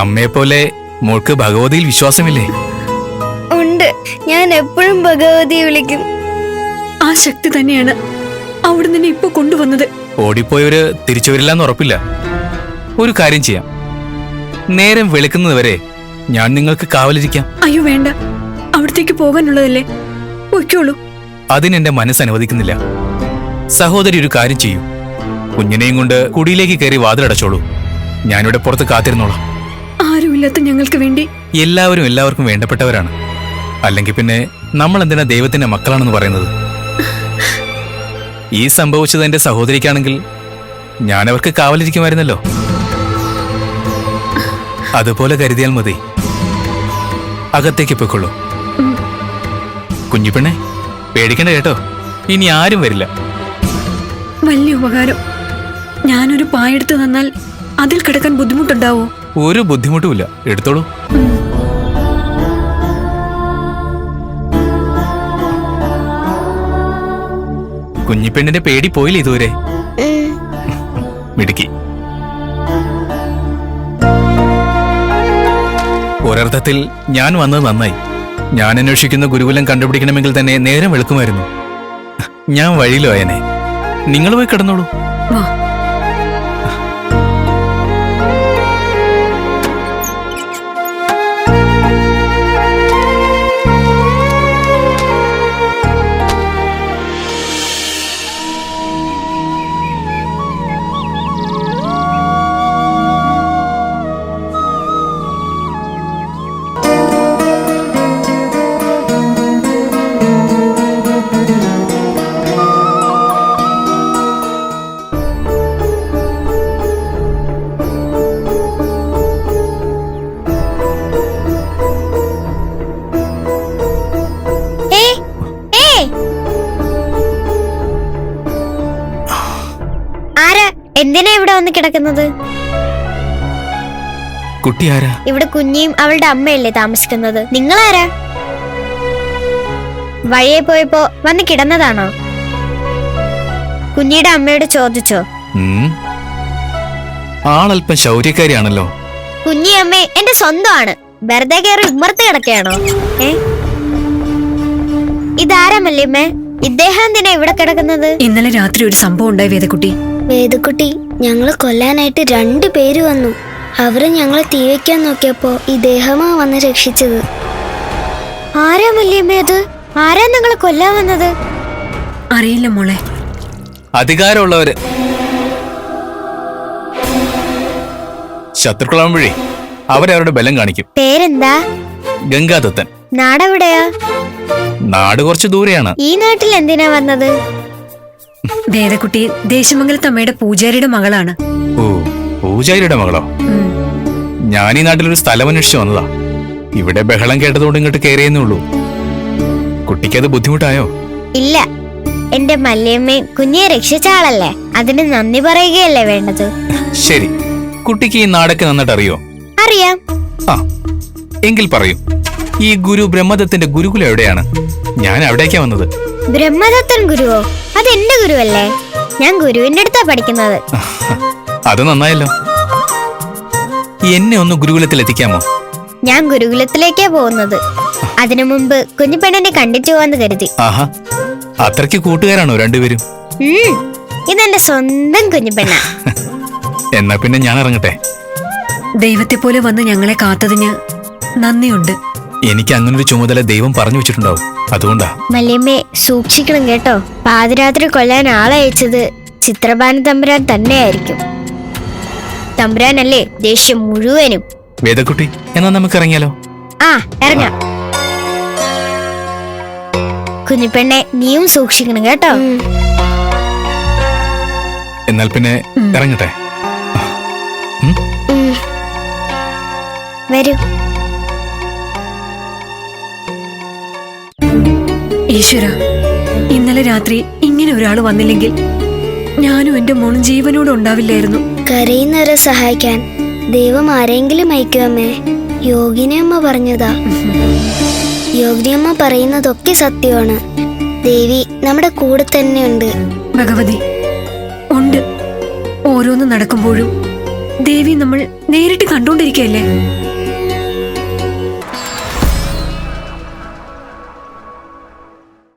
അമ്മയെപ്പോലെ മോൾക്ക് ഭഗവതിയിൽ വിശ്വാസമില്ലേ? ഉണ്ട്. ഞാൻ എപ്പോഴും ഭഗവതിയെ വിളിക്കും. ആ ശക്തി തന്നെയാണ് അവിടെ നിന്നെ ഇപ്പൊ കൊണ്ടുവന്നത്. ഓടിപ്പോയവര് തിരിച്ചു വരില്ലെന്ന് ഉറപ്പില്ല. ഒരു കാര്യം ചെയ്യാം. നേരം വെളുക്കുന്നതുവരെ ഞാൻ നിങ്ങൾക്ക് കാവലിരിക്കാം. അയ്യോ വേണ്ട. അവിടത്തേക്ക് പോകാനുള്ളതല്ലേ? പൊയ്ക്കോളൂ. അതിനെന്റെ മനസ്സ് അനുവദിക്കുന്നില്ല. സഹോദരി ഒരു കാര്യം ചെയ്യൂ. കുഞ്ഞിനെയും കൊണ്ട് കുടിയിലേക്ക് കയറി വാതിലടച്ചോളൂ. ഞാനിവിടെ പുറത്ത് കാത്തിരുന്നോളാം. ആരുമില്ലാത്ത ഞങ്ങൾക്ക് വേണ്ടി. എല്ലാവരും എല്ലാവർക്കും വേണ്ടപ്പെട്ടവരാണ്. അല്ലെങ്കിൽ പിന്നെ നമ്മൾ എന്തിനാ ദൈവത്തിന്റെ മക്കളാണെന്ന് പറയുന്നത്? ഈ സംഭവിച്ചത് എന്റെ സഹോദരിക്കാണെങ്കിൽ ഞാൻ അവർക്ക് കാവലിരിക്കുമായിരുന്നല്ലോ. അതുപോലെ കരുതിയാൽ മതി. അകത്തേക്ക് പൊയ്ക്കൊള്ളൂ. കുഞ്ഞിപ്പെണ്ണെ പേടിക്കണ്ട കേട്ടോ. ഇനി ആരും വരില്ല. വലിയ ഉപകാരം. ഞാനൊരു പായെടുത്ത് തന്നാൽ അതിൽ കിടക്കാൻ ബുദ്ധിമുട്ടുണ്ടാവോ? ഒരു ബുദ്ധിമുട്ടുമില്ല എടുത്തോളൂ. കുഞ്ഞിപ്പെണ്ണിന്റെ പേടി പോയില്ല ഇതുവരെ. മിടുക്കി. ഒരർത്ഥത്തിൽ ഞാൻ വന്നത് നന്നായി. ഞാൻ അന്വേഷിക്കുന്ന ഗുരുകുലം കണ്ടുപിടിക്കണമെങ്കിൽ തന്നെ നേരം വെളുക്കുമായിരുന്നു. ഞാൻ വഴിയിലോ അയനെ നിങ്ങൾ പോയി കിടന്നോളൂ. എന്തിനാ ഇവിടെ വന്ന് കിടക്കുന്നത്? കുട്ടി ആരാ? ഇവിടെ കുഞ്ഞിയും അവളുടെ അമ്മയല്ലേ താമസിക്കുന്നത്. നിങ്ങളാരാ? വഴിയെ പോയപ്പോ വന്ന് കിടന്നതാണോ? കുഞ്ഞിയുടെ അമ്മയോട് ചോദിച്ചോ. ആളല്പം ശൗര്യക്കാരിയാണല്ലോ. കുഞ്ഞി അമ്മ എന്റെ സ്വന്തമാണ്. വെറുതെ കയറി ഉമ്മർത്ത് കിടക്കുകയാണോ? ഏ? ഇതാരാമല്ലേ അമ്മേ ഇദ്ദേഹം എന്തിനാ ഇവിടെ കിടക്കുന്നത്? ഇന്നലെ രാത്രി ഒരു സംഭവം ഉണ്ടായി വേദക്കുട്ടി. വേദക്കുട്ടി ഞങ്ങളെ കൊല്ലാനായിട്ട് രണ്ടു പേര് വന്നു. അവർ ഞങ്ങളെ തീ വെക്കാൻ നോക്കിയപ്പോ ഇദ്ദേഹമാ വന്ന് രക്ഷിച്ചത്. ആരാ മല്യമ്മേ അത്? ആരാ നിങ്ങളെ കൊല്ലാൻ വന്നത്? അറിയില്ല മോളെ. അധികാരമുള്ളവര്. ശത്രുക്കളാകുമ്പോഴേ അവരവരുടെ ബലം കാണിക്കും. പേരെന്താ? ഗംഗാദത്തൻ. നാടെവിടെയാ? നാട് കുറച്ച് ദൂരെയാണ്. ഈ നാട്ടിൽ എന്തിനാ വന്നത്? വേദക്കുട്ടി ദേശമംഗലത്തമ്മയുടെ പൂജാരിയുടെ മകളാണ്. ഓ പൂജാരിയുടെ മകളോ. ഞാൻ ഈ നാട്ടിലൊരു സ്ഥലം അന്വേഷിച്ചു വന്നതാ. ഇവിടെ ബഹളം കേട്ടതുകൊണ്ട് ഇങ്ങോട്ട് കയറിയെന്നേ ഉള്ളൂ. കുട്ടിക്ക് അത് ബുദ്ധിമുട്ടായോ? ഇല്ല. എന്റെ മല്ലിയമ്മയും കുഞ്ഞിയെ രക്ഷിച്ച ആളല്ലേ? അതിന് നന്ദി പറയുകയല്ലേ വേണ്ടത്? ശരി. കുട്ടിക്ക് ഈ നാടൊക്കെ നന്നായിട്ട് അറിയോ അറിയാം. ആ എങ്കിൽ പറയൂ. ഈ ഗുരു ബ്രഹ്മദത്തിന്റെ ഗുരുകുലം എവിടെയാണ്? ഞാൻ അവിടേക്കാ വന്നത്. ബ്രഹ്മദത്തൻ ഗുരുവോ? അത് എന്റെ ഗുരുവല്ലേ? ഞാൻ ഗുരുവിന്റെ അടുത്താ പഠിക്കുന്നത്. അത് നന്നായല്ലോ. എന്നെ ഒന്ന് ഗുരുകുലത്തിൽ എത്തിക്കാമോ ഞാൻ ഗുരുകുലത്തിലേക്കാ പോകുന്നത്. അതിനു മുമ്പ് കുഞ്ഞിപ്പെണ്ണനെ കണ്ടിട്ട് പോവാന്ന് കരുതി. ആഹാ. അത്രയ്ക്ക് കൂട്ടുകാരാണോ രണ്ടുപേരും? ഉം, ഇതെന്റെ സ്വന്തം കുഞ്ഞുപെണ്ണ എന്നാ പിന്നെ ഞാൻ ഇറങ്ങട്ടെ. ദൈവത്തെ പോലെ വന്ന് ഞങ്ങളെ കാത്തതിന് നന്ദിയുണ്ട്. എനിക്ക് അങ്ങനെ ഒരു ചുമതല ദൈവം പറഞ്ഞു വെച്ചിട്ടുണ്ടാവും. അതുകൊണ്ടാ. മല്ലിയമ്മേ സൂക്ഷിക്കണം കേട്ടോ. പാതിരാത്രി കൊല്ലാൻ ആളയച്ചത് ചിത്രഭാന തമ്പുരാൻ തന്നെയായിരിക്കും. തമ്പുരാനല്ലേ ദേഷ്യം മുഴുവനും. വേദക്കുട്ടി എന്നാ നമുക്ക് ഇറങ്ങിയാലോ ആ ഇറങ്ങാം. കുഞ്ഞിപ്പെണ്ണെ നീയും സൂക്ഷിക്കണം കേട്ടോ. എന്നാൽ പിന്നെ ഇറങ്ങട്ടെ? വരൂ. ഈശ്വര ഇന്നലെ രാത്രി ഇങ്ങനെ ഒരാൾ വന്നില്ലെങ്കിൽ ഞാനും എന്റെ മോൻ ജീവനോട് ഉണ്ടാവില്ലായിരുന്നു. കരയുന്നവരെ സഹായിക്കാൻ ദൈവം ആരെങ്കിലും അയക്കുമേ? യോഗിനിയമ്മ പറഞ്ഞതാ. യോഗിനിയമ്മ പറയുന്നതൊക്കെ സത്യമാണ്. ദേവി നമ്മുടെ കൂടെ തന്നെയുണ്ട് ഭഗവതി ഉണ്ട്. ഓരോന്ന് നടക്കുമ്പോഴും ദേവി നമ്മൾ നേരിട്ട് കണ്ടുകൊണ്ടിരിക്കുകയല്ലേ?